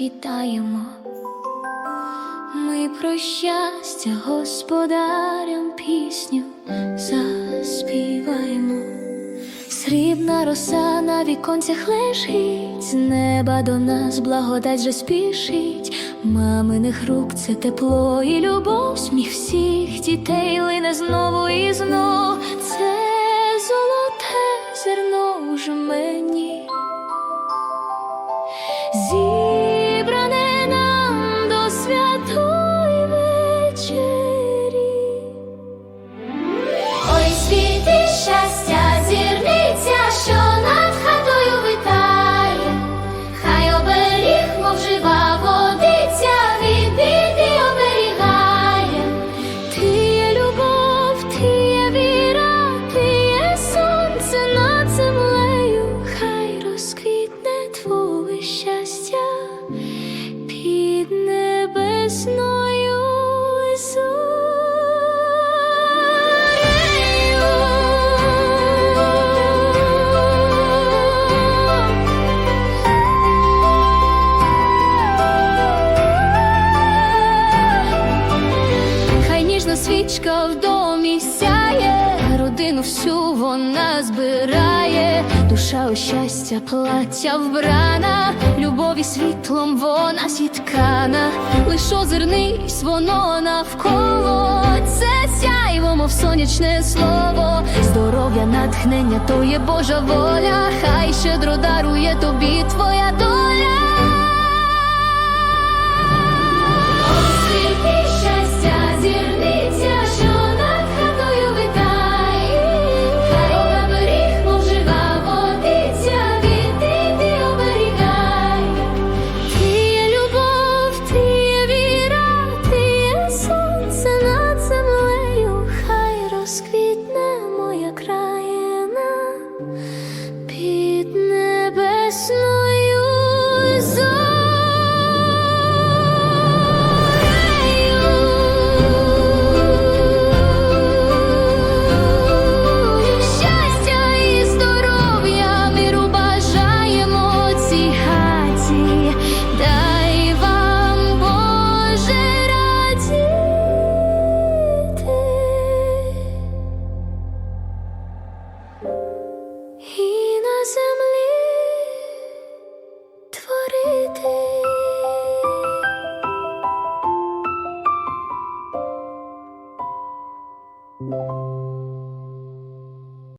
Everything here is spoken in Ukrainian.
вітаємо. Ми про щастя господарям пісню заспіваємо. Срібна роса на віконцях лежить, з неба до нас благодать же спішить. Маминих рук це тепло і любов, сміх всіх дітей лине знову і знов. Це золоте зерно в жмені. Небесною. Хай ніжна свічка в домі сяє, родину всю вона збирає, душа у щастя, плаття вбрана, любові світлом вона сіткана, лиш озирнись воно навколо, це сяйво, мов сонячне слово, здоров'я, натхнення, то є Божа воля, хай щедро дарує тобі твоя доля.